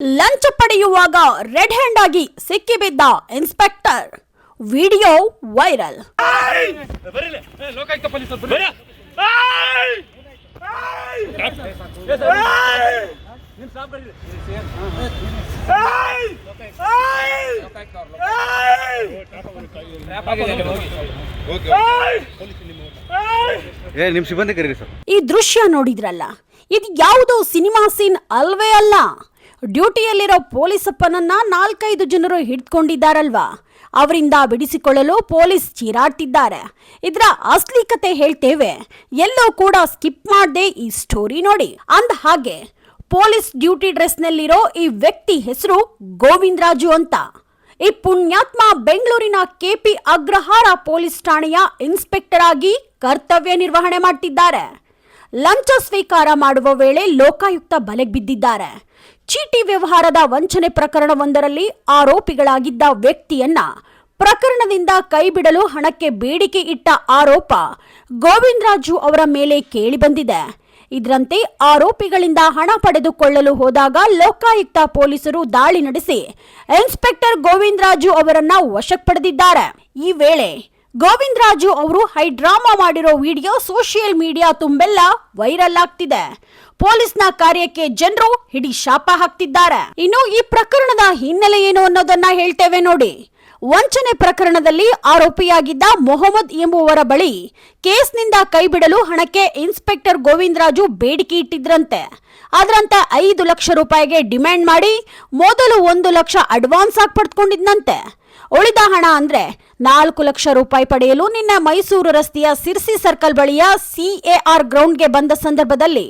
ಲಂಚ ಪಡೆಯುವಾಗ red hand ಆಗಿ ಸಿಕ್ಕಿಬಿದ್ದ ಇನ್ಸ್ಪೆಕ್ಟರ್. Video viral. ಈ ದೃಶ್ಯ ನೋಡಿದ್ರಲ್ಲ? ಇದು ಯಾವುದೋ ಸಿನಿಮಾ ಸೀನ್ ಅಲ್ವೇ ಅಲ್ಲ. ಡ್ಯೂಟಿಯಲ್ಲಿರೋ ಪೊಲೀಸಪ್ಪನನ್ನ ನಾಲ್ಕೈದು ಜನರು ಹಿಡ್ಕೊಂಡಿದ್ದಾರಲ್ವಾ? ಅವರಿಂದ ಬಿಡಿಸಿಕೊಳ್ಳಲು ಪೊಲೀಸ್ ಚೀರಾಡ್ತಿದ್ದಾರೆ. ಇದರ ಅಸ್ಲಿ ಕತೆ ಹೇಳ್ತೇವೆ. ಎಲ್ಲೋ ಕೂಡ ಸ್ಕಿಪ್ ಮಾಡದೆ ಈ ಸ್ಟೋರಿ ನೋಡಿ. ಅಂದ ಹಾಗೆ, ಪೊಲೀಸ್ ಡ್ಯೂಟಿ ಡ್ರೆಸ್ನಲ್ಲಿರೋ ಈ ವ್ಯಕ್ತಿ ಹೆಸರು ಗೋವಿಂದರಾಜು ಅಂತ. ಈ ಪುಣ್ಯಾತ್ಮ ಬೆಂಗಳೂರಿನ ಕೆಪಿ ಅಗ್ರಹಾರ ಪೊಲೀಸ್ ಠಾಣೆಯ ಇನ್ಸ್ಪೆಕ್ಟರ್ ಆಗಿ ಕರ್ತವ್ಯ ನಿರ್ವಹಣೆ ಮಾಡ್ತಿದ್ದಾರೆ. ಲಂಚ ಸ್ವೀಕಾರ ಮಾಡುವ ವೇಳೆ ಲೋಕಾಯುಕ್ತ ಬಲೆಗೆ ಬಿದ್ದಿದ್ದಾರೆ. ಚೀಟಿ ವ್ಯವಹಾರದ ವಂಚನೆ ಪ್ರಕರಣವೊಂದರಲ್ಲಿ ಆರೋಪಿಗಳಾಗಿದ್ದ ವ್ಯಕ್ತಿಯನ್ನ ಪ್ರಕರಣದಿಂದ ಕೈಬಿಡಲು ಹಣಕ್ಕೆ ಬೇಡಿಕೆ ಇಟ್ಟ ಆರೋಪ ಗೋವಿಂದರಾಜು ಅವರ ಮೇಲೆ ಕೇಳಿಬಂದಿದೆ ಇದರಂತೆ ಆರೋಪಿಗಳಿಂದ ಹಣ ಪಡೆದುಕೊಳ್ಳಲು ಹೋದಾಗ ಲೋಕಾಯುಕ್ತ ಪೊಲೀಸರು ದಾಳಿ ನಡೆಸಿ ಇನ್ಸ್ಪೆಕ್ಟರ್ ಗೋವಿಂದರಾಜು ಅವರನ್ನ ವಶಕ್ಕೆ ಪಡೆದಿದ್ದಾರೆ. ಈ ವೇಳೆ ಗೋವಿಂದರಾಜು ಅವರು ಹೈ ಡ್ರಾಮಾ ಮಾಡಿರೋ ವಿಡಿಯೋ ಸೋಷಿಯಲ್ ಮೀಡಿಯಾ ತುಂಬೆಲ್ಲ ವೈರಲ್ ಆಗ್ತಿದೆ. ಪೊಲೀಸ್ನ ಕಾರ್ಯಕ್ಕೆ ಜನರು ಹಿಡಿ ಶಾಪ ಹಾಕ್ತಿದ್ದಾರೆ. ಇನ್ನು ಈ ಪ್ರಕರಣದ ಹಿನ್ನೆಲೆ ಏನು ಅನ್ನೋದನ್ನ ಹೇಳ್ತೇವೆ ನೋಡಿ. ವಂಚನೆ ಪ್ರಕರಣದಲ್ಲಿ ಆರೋಪಿಯಾಗಿದ್ದ ಮೊಹಮ್ಮದ್ ಎಂಬುವರ ಬಳಿ ಕೇಸ್ನಿಂದ ಕೈಬಿಡಲು ಹಣಕ್ಕೆ ಇನ್ಸ್ಪೆಕ್ಟರ್ ಗೋವಿಂದರಾಜು ಬೇಡಿಕೆ ಇಟ್ಟಿದ್ರಂತೆ. ಅದರಂತ ಐದು ಲಕ್ಷ ರೂಪಾಯಿಗೆ ಡಿಮ್ಯಾಂಡ್ ಮಾಡಿ ಮೊದಲು ಒಂದು ಲಕ್ಷ ಅಡ್ವಾನ್ಸ್ ಆಗಿ ಪಡೆದುಕೊಂಡಿದ್ದಂತೆ ಉಳಿದ ಹಣ ಅಂದ್ರೆ ನಾಲ್ಕು ಲಕ್ಷ ರೂಪಾಯಿ ಪಡೆಯಲು ನಿನ್ನೆ ಮೈಸೂರು ರಸ್ತೆಯ ಸಿರ್ಸಿ ಸರ್ಕಲ್ ಬಳಿಯ ಸಿಎಆರ್ ಗ್ರೌಂಡ್ಗೆ ಬಂದ ಸಂದರ್ಭದಲ್ಲಿ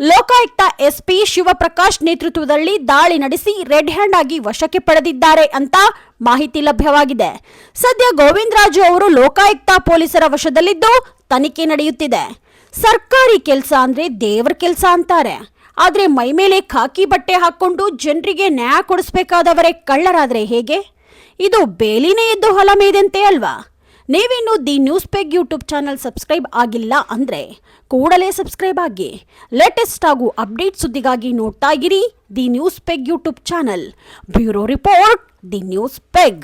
ಲೋಕಾಯುಕ್ತ ಎಸ್ಪಿ ಶಿವಪ್ರಕಾಶ್ ನೇತೃತ್ವದಲ್ಲಿ ದಾಳಿ ನಡೆಸಿ ರೆಡ್ ಹ್ಯಾಂಡ್ ಆಗಿ ವಶಕ್ಕೆ ಪಡೆದಿದ್ದಾರೆ ಅಂತ ಮಾಹಿತಿ ಲಭ್ಯವಾಗಿದೆ. ಸದ್ಯ ಗೋವಿಂದರಾಜು ಅವರು ಲೋಕಾಯುಕ್ತ ಪೊಲೀಸರ ವಶದಲ್ಲಿದ್ದು ತನಿಖೆ ನಡೆಯುತ್ತಿದೆ. ಸರ್ಕಾರಿ ಕೆಲಸ ಅಂದ್ರೆ ದೇವರ ಕೆಲಸ ಅಂತಾರೆ. ಆದ್ರೆ ಮೈಮೇಲೆ ಖಾಕಿ ಬಟ್ಟೆ ಹಾಕೊಂಡು ಜನರಿಗೆ ನ್ಯಾಯ ಕೊಡಿಸ್ಬೇಕಾದವರೇ ಕಳ್ಳರಾದ್ರೆ ಹೇಗೆ? ಇದು ಬೇಲಿನೇ ಎದ್ದು ಹೊಲ ಮೇದಂತೆ ಅಲ್ವಾ? ನೀವಿನ್ನು the news peg YouTube channel subscribe ಆಗಿಲ್ಲ ಅಂದ್ರೆ ಕೂಡಲೇ ಸಬ್ಸ್ಕ್ರೈಬ್ ಆಗಿ. ಲೇಟೆಸ್ಟ್ ಹಾಗೂ ಅಪ್ಡೇಟ್ ಸುದ್ದಿಗಾಗಿ ನೋಡ್ತಾ ಇರಿ the news peg YouTube channel. Bureau report the news peg.